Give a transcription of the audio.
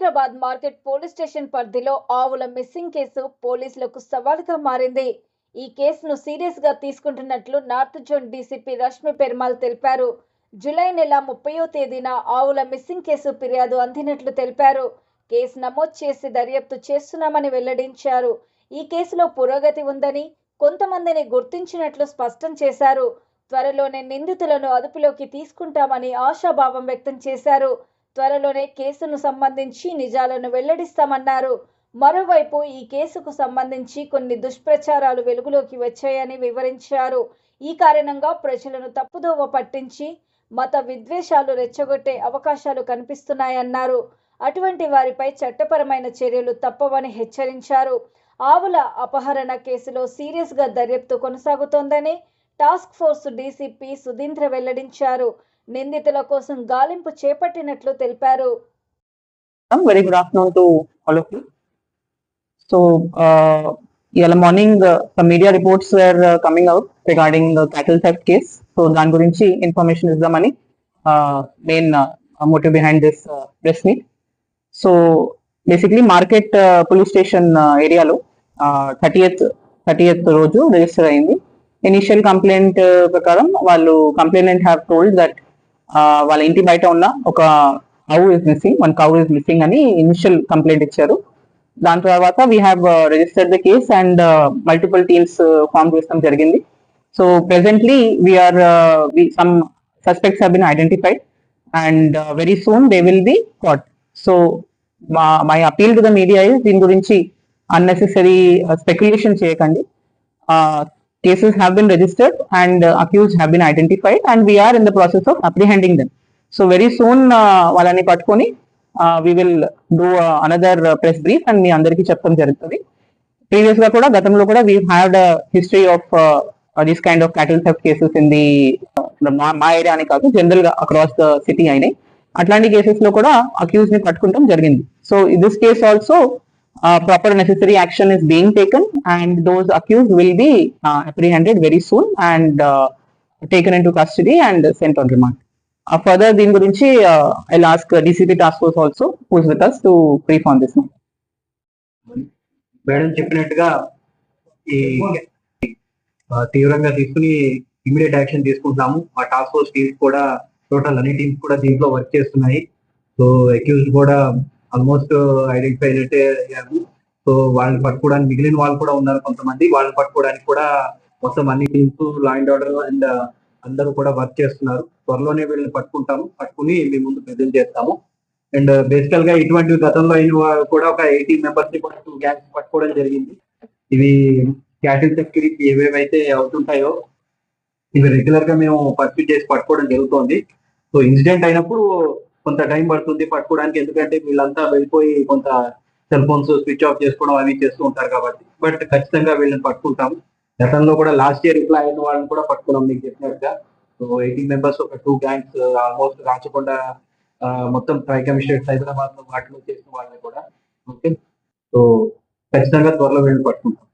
Secunderabad market police station పరిధిలో ఆవుల missing case పోలీసులకు సవాలుగా మారింది. ఈ కేసును సీరియస్గా తీసుకుంటున్నట్లు north zone D C P Rashmi Perumal తెలిపారు. జూలై నెల ముప్పయో తేదీన ఆవుల మిస్సింగ్ కేసు ఫిర్యాదు అందినట్లు తెలిపారు. కేసు నమోదు చేసి దర్యాప్తు చేస్తున్నామని వెల్లడించారు. ఈ కేసులో పురోగతి ఉందని కొంతమందిని గుర్తించినట్లు స్పష్టం చేశారు. త్వరలోనే నిందితులను అదుపులోకి తీసుకుంటామని ఆశాభావం వ్యక్తం చేశారు. త్వరలోనే కేసును సంబంధించి నిజాలను వెల్లడిస్తామన్నారు. మరోవైపు ఈ కేసుకు సంబంధించి కొన్ని దుష్ప్రచారాలు వెలుగులోకి వచ్చాయని వివరించారు. ఈ కారణంగా ప్రజలను తప్పుదోవ పట్టించి మత విద్వేషాలు రెచ్చగొట్టే అవకాశాలు కనిపిస్తున్నాయన్నారు. అటువంటి వారిపై చట్టపరమైన చర్యలు తప్పవని హెచ్చరించారు. ఆవుల అపహరణ కేసులో సీరియస్గా దర్యాప్తు కొనసాగుతోందని టాస్క్ ఫోర్స్ డీసీపీ సుధీంద్ర వెల్లడించారు. నిందితుల కోసం గాలింపు చేపట్టినట్లు తెలిపారు. Very good afternoon to all of you so ఇవాళ morning media reports were coming out regarding cattle theft case so దాని గురించి ఇన్ఫర్మేషన్ ఇద్దామని main motive behind this press meet so basically market police station ఏరియాలో thirtieth thirtieth రోజు register అయింది. Initial complaint ప్రకారం వాళ్ళు complaint have told that వాళ్ళ ఇంటి బయట ఉన్న ఒక cow is missing one cow is missing అని ఇనిషియల్ కంప్లైంట్ ఇచ్చారు. దాని తర్వాత we have registered the case and multiple teams form చేస్తాం జరిగింది. So presently we are some suspects have been identified and very soon they will be caught so మా my appeal to the media దీని గురించి unnecessary speculation చేయకండి. Cases have been registered and uh, accused have been identified and we are in the process of apprehending them. So very soon uh, వాళ్ళని పట్టుకొని we will do another press brief and మీ అందరికీ చెప్పడం జరుగుతుంది. ప్రీవియస్గా కూడా గతంలో కూడా we had history of this kind of cattle theft cases in the మా ఏరియా అని కాదు జనరల్గా అక్రాస్ ద సిటీ అయినాయి. అట్లాంటి కేసెస్లో కూడా అక్యూజ్ని పట్టుకుంటాం జరిగింది. So this case also uh, proper necessary action is being taken and those accused will be uh, apprehended very soon and uh, taken into custody and sent on remand. Uh, further, దీని గురించి uh, I'll ask uh, DCP task force also who is with us to brief on this matter. Madam చెప్పినట్టుగా ఈ తీవ్రంగా తీసుకుని immediate action తీసుకుంటున్నాము ఆ task force teams కూడా total అన్ని టీమ్స్ కూడా దీంట్లో వర్క్ చేస్తున్నాయి సో అక్యూజ్డ్ కూడా ఆల్మోస్ట్ ఐడెంటిఫై అయినట్టే అయ్యారు. సో వాళ్ళని పట్టుకోవడానికి మిగిలిన వాళ్ళు కూడా ఉన్నారు కొంతమంది. వాళ్ళని పట్టుకోవడానికి కూడా మొత్తం అన్ని teams law and order and అందరూ కూడా వర్క్ చేస్తున్నారు. త్వరలోనే వీళ్ళని పట్టుకుంటాము. పట్టుకుని మీ ముందు ప్రజెంట్ చేస్తాము. అండ్ బేసికల్గా ఇటువంటి గతంలో అయిన కూడా ఒక ఎయిటీ మెంబర్స్ని కూడా టూ గ్యాంగ్స్ పట్టుకోవడం జరిగింది. ఇవి క్యాటిల్ సెక్యూరిటీ ఏవేవైతే అవుతుంటాయో ఇవి రెగ్యులర్గా మేము పర్సూట్ చేసి పట్టుకోవడం జరుగుతోంది. సో ఇన్సిడెంట్ అయినప్పుడు కొంత టైం పడుతుంది పట్టుకోవడానికి ఎందుకంటే వీళ్ళంతా వెళ్ళిపోయి కొంత సెల్ ఫోన్స్ స్విచ్ ఆఫ్ చేసుకోవడం అవి చేస్తూ ఉంటారు కాబట్టి. బట్ ఖచ్చితంగా వీళ్ళని పట్టుకుంటాము. గతంలో కూడా లాస్ట్ ఇయర్ ఇట్లా అయిన వాళ్ళని కూడా పట్టుకున్నాం మీకు చెప్పినట్టుగా. సో ఎయిటీన్ మెంబర్స్ ఒక టూ గ్యాంగ్స్ ఆల్మోస్ట్ రాచకొండ మొత్తం ట్రై కమిషనరేట్ హైదరాబాద్లో వాటిలో చేసిన వాళ్ళని కూడా. ఓకే సో ఖచ్చితంగా త్వరలో వీళ్ళని పట్టుకుంటాం.